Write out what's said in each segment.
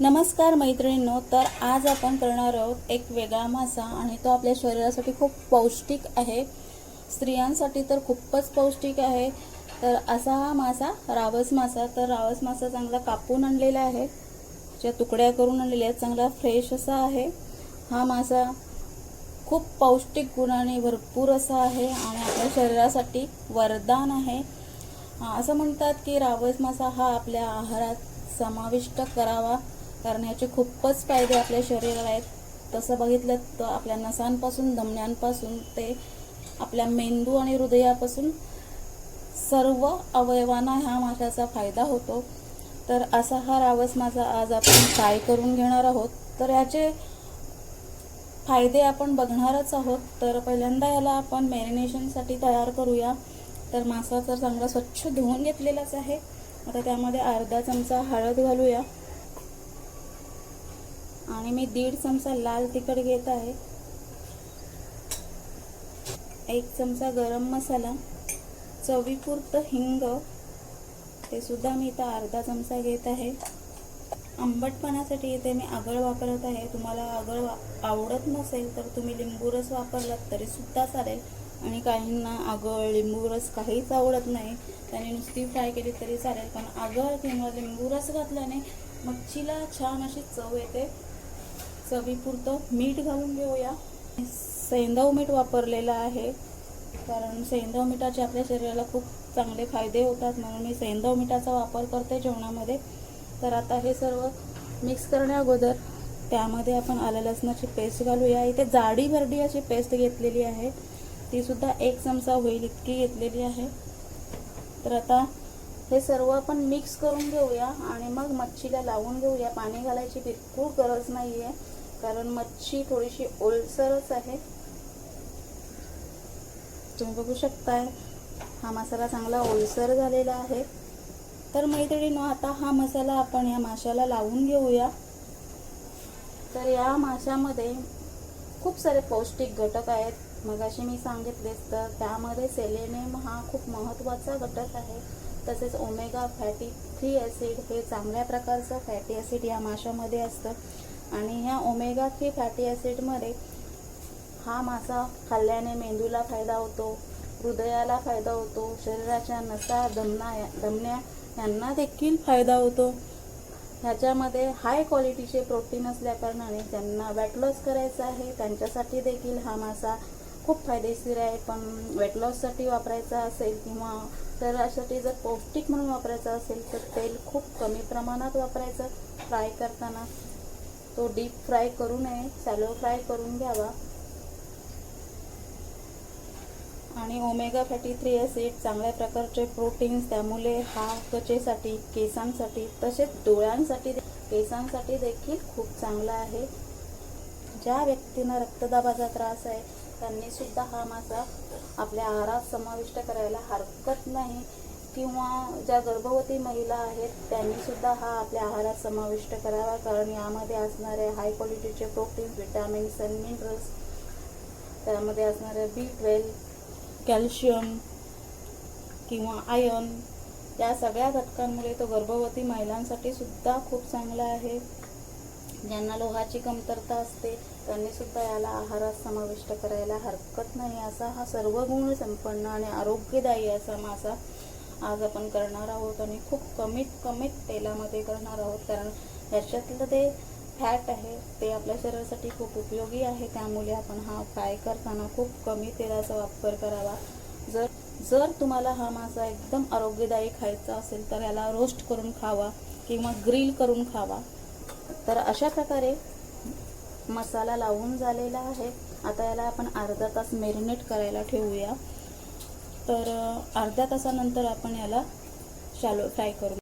नमस्कार मैत्रिणींनो तर आज आपण करणार आहोत एक वेगळा मासा आणि तो आपल्या शरीरासाठी खूप पौष्टिक आहे. स्त्रियांसाठी तर खूपच पौष्टिक आहे. तर असा हा मासा रावस मासा. तर रावस मासा चांगला कापून आणलेला आहे. ज्या तुकड्या करून आणलेल्या आहेत चांगला फ्रेश असा आहे. हा मासा खूप पौष्टिक गुणाने भरपूर असा आहे आणि आपल्या शरीरासाठी वरदान आहे. असं म्हणतात की रावस मासा हा आपल्या आहारात समाविष्ट करावा. कारण याचे खूपच फायदे आपल्या शरीराला आहेत. तसं बघितलं तर आपल्या नसांपासून धमन्यांपासून ते आपल्या मेंदू आणि हृदयापासून सर्व अवयवांना ह्या माशाचा फायदा होतो. तर असा हा रावस माझा आज आपण काय करून घेणार आहोत. तर याचे फायदे आपण बघणारच आहोत. तर पहिल्यांदा याला आपण मॅरिनेशनसाठी तयार करूया. तर मासा तर चांगला स्वच्छ धुवून घेतलेलाच आहे. आता त्यामध्ये अर्धा चमचा हळद घालूया. आणि मी दीड चमचा लाल तिखट घेत आहे. एक चमचा गरम मसाला चवीपुरतं हिंग ते सुद्धा मी इथं अर्धा चमचा घेत आहे. आंबटपणासाठी इथे मी आगळ वापरत आहे. तुम्हाला आगळ वा- आवडत नसेल तर तुम्ही लिंबू रस वापरलात तरी सुद्धा चालेल. आणि काहींना आगळ लिंबू रस काहीच आवडत नाही. त्याने नुसती फ्राय केली तरी चालेल. पण आगळ किंवा लिंबू रस घातल्याने मच्छीला छान अशी चव येते. चवीपुरतं मीठ घालून घेऊया. सैंधव मीठ वापरलेलं आहे. कारण सैंधव मिठाचे आपल्या शरीराला खूप चांगले फायदे होतात. म्हणून मी सैंधव मिठाचा वापर करते जेवणामध्ये. तर आता हे सर्व मिक्स करण्या अगोदर त्यामध्ये आपण आलं लसणाची पेस्ट घालूया. इथे जाडी भरडी अशी पेस्ट घेतलेली आहे. ती सुद्धा एक चमचा होईल इतकी घेतलेली आहे. तर आता हे सर्व आपण मिक्स करून घेऊया. आणि मग मच्छीला लावून घेऊया. पाणी घालायची बिलकुल गरज नाही आहे कारण मच्छी थोडीशी ओलसरच आहे. तुम्ही बघू शकताय हा मसाला चांगला ओलसर झालेला आहे. तर मैत्रिणीनो आता हा मसाला आपण या माशाला लावून घेऊया. तर या माशामध्ये खूप सारे पौष्टिक घटक आहेत. मगाशी मी सांगितलेच तर त्यामध्ये सेलेनियम हा खूप महत्त्वाचा घटक आहे. तसेच ओमेगा फॅटी थ्री ॲसिड हे चांगल्या प्रकारचं फॅटी ॲसिड या माशामध्ये असतं. आणि ह्या ओमेगा थ्री फॅटी ॲसिडमध्ये हा मासा खाल्ल्याने मेंदूला फायदा होतो हृदयाला फायदा होतो शरीराच्या नसा दमना दमण्या यांना देखील फायदा होतो. ह्याच्यामध्ये हाय क्वालिटीचे प्रोटीन असल्याकारणाने त्यांना वेट लॉस करायचं आहे. त्यांच्यासाठी देखील हा मासा खूप फायदेशीर आहे. पण वेट लॉससाठी वापरायचा असेल किंवा शरीरासाठी जर पौष्टिक म्हणून वापरायचा असेल तर तेल खूप कमी प्रमाणात वापरायचं. फ्राय करताना तो डीप फ्राय करू नये सॅलो फ्राय करून घ्यावा. आणि ओमेगा फॅटी थ्री ॲसिड चांगल्या प्रकारचे प्रोटीन्स त्यामुळे हा त्वचेसाठी केसांसाठी तसेच डोळ्यांसाठी केसांसाठी देखील खूप चांगला आहे. ज्या व्यक्तींना रक्तदाबाचा त्रास आहे त्यांनीसुद्धा हा मासा आपल्या आहारात समाविष्ट करायला हरकत नाही. किंवा ज्या गर्भवती महिला आहेत त्यांनी सुद्धा हा आपल्या आहारात समाविष्ट करावा. कारण यामध्ये असणारे हाय क्वालिटीचे प्रोटीन विटॅमिन्स अँड मिनरल्स त्यामध्ये असणारे बी ट्वेल्व कॅल्शियम किंवा आयर्न या सगळ्या घटकांमुळे तो गर्भवती महिलांसाठी सुद्धा खूप चांगला आहे. ज्यांना लोहाची कमतरता असते त्यांनी सुद्धा याला आहारात समाविष्ट करायला हरकत नाही. असा हा सर्व गुण संपन्न आणि आरोग्यदायी असा मासा आज आपण करणार आहोत आणि खूप कमीत कमीत तेलामध्ये करणार आहोत. कारण ह्याच्यातलं ते फॅट आहे ते आपल्या शरीरासाठी खूप उपयोगी आहे. त्यामुळे आपण हा फ्राय करताना खूप कमी तेलाचा वापर करावा. जर जर तुम्हाला हा मासा एकदम आरोग्यदायी खायचा असेल तर याला रोस्ट करून खावा किंवा ग्रिल करून खावा. तर अशा प्रकारे मसाला लावून झालेला आहे. आता याला आपण अर्धा तास मेरिनेट करायला ठेवूया. तर अर्ध्या तासानंतर आपण याला शालो फ्राय करू.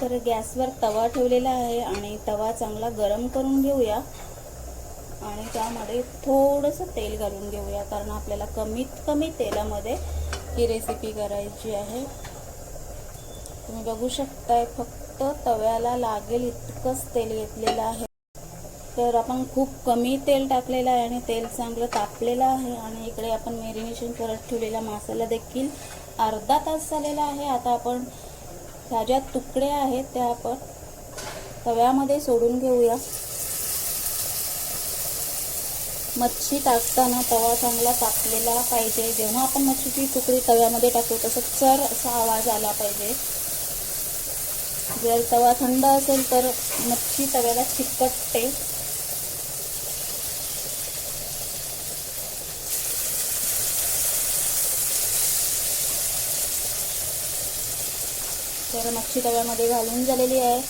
तर गॅसवर तवा ठेवलेला आहे आणि तवा चांगला गरम करून घेऊया. आणि त्यामध्ये थोडंसं तेल घालून घेऊया कारण आपल्याला कमीत कमी तेलामध्ये ही रेसिपी करायची आहे. तुम्ही बघू शकताय फक्त तव्याला लागेल इतकंच तेल घेतलेलं आहे. तर आपण खूप कमी तेल टाकलेलं आहे आणि तेल चांगलं तापलेलं आहे आणि इकडे आपण मेरिनेशन करत ठेवलेला मासाला देखील अर्धा तास झालेला आहे. आता आपण ह्या ज्या तुकडे आहेत त्या आपण तव्यामध्ये सोडून घेऊया. मच्छी टाकताना तवा चांगला तापलेला पाहिजे. जेव्हा आपण मच्छीची तुकडी तव्यामध्ये टाकू तसं चर असा आवाज आला पाहिजे. जर तवा थंड असेल तर मच्छी तव्याला चिकटते. तर मच्छी तव्यामध्ये घालून झालेली आहे.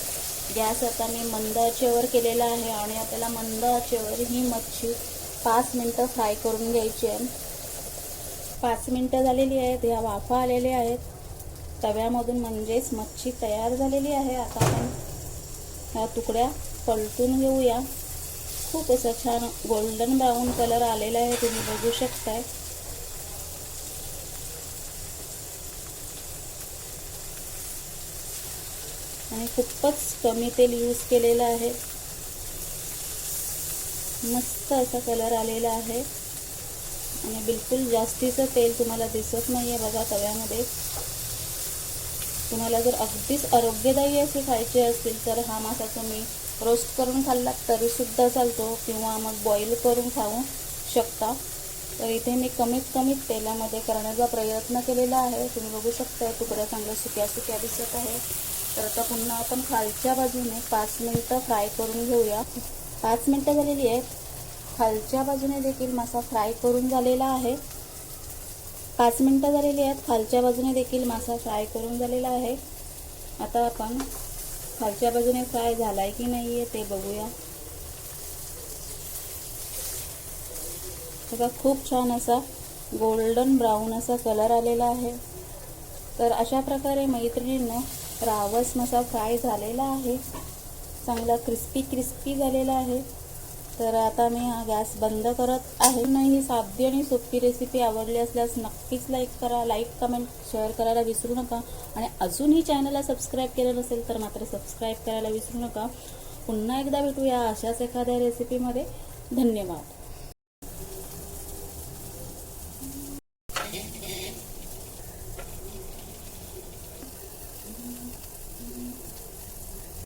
गॅस आता मी मंद आचेवर केलेला आहे आणि आपल्याला मंद आचेवर ही मच्छी पाच मिनटं फ्राय करून घ्यायची आहे. पाच मिनटं झालेली आहेत ह्या वाफा आलेल्या आहेत. तव्यामधून म्हणजेच मच्छी तयार झालेली आहे. आता आपण ह्या तुकड्या पलटून घेऊया. खूप असं छान गोल्डन ब्राऊन कलर आलेला आहे तुम्ही बघू शकताय. आणि खूपच कमी तेल यूज केलेलं आहे. मस्त असा कलर आलेला आहे. आणि बिलकुल जास्तीचं तेल तुम्हाला दिसत नाही आहे बघा तव्यामध्ये. तुम्हाला जर अगदीच आरोग्यदायी असे खायचे असतील तर हा मासा तुम्ही रोस्ट करून खाल्लात तरीसुद्धा चालतो किंवा मग बॉईल करून खाऊ शकता. तर इथे मी कमीत कमी तेलामध्ये करण्याचा प्रयत्न केलेला आहे. तुम्ही बघू शकता तुकड्या चांगल्या सुक्या सुक्या दिसत आहे. तर आता पुन्हा आपण खालच्या बाजूने पाच मिनटं फ्राय करून घेऊया. पाच मिनटं झालेली आहेत. खालच्या बाजूने देखील मासा फ्राय करून झालेला आहे. पाच मिनटं झालेली आहेत. खालच्या बाजूने देखील मासा फ्राय करून झालेला आहे. आता आपण खालच्या बाजूने फ्राय झाला आहे की नाही आहे ते बघूया. बघा खूप छान असा गोल्डन ब्राऊन असा कलर आलेला आहे. तर अशा प्रकारे मैत्रिणींनो रावस मसा फ्राय झालेला आहे. चांगला क्रिस्पी क्रिस्पी झालेला आहे. तर आता मी हा गॅस बंद करत आहे. नाही ही साधी आणि सोपी रेसिपी आवडली असल्यास नक्कीच लाईक करा लाईक कमेंट शेअर करायला विसरू नका. आणि अजूनही चॅनलला सबस्क्राईब केलं नसेल तर मात्र सबस्क्राईब करायला विसरू नका. पुन्हा एकदा भेटूया अशाच एखाद्या रेसिपीमध्ये धन्यवाद.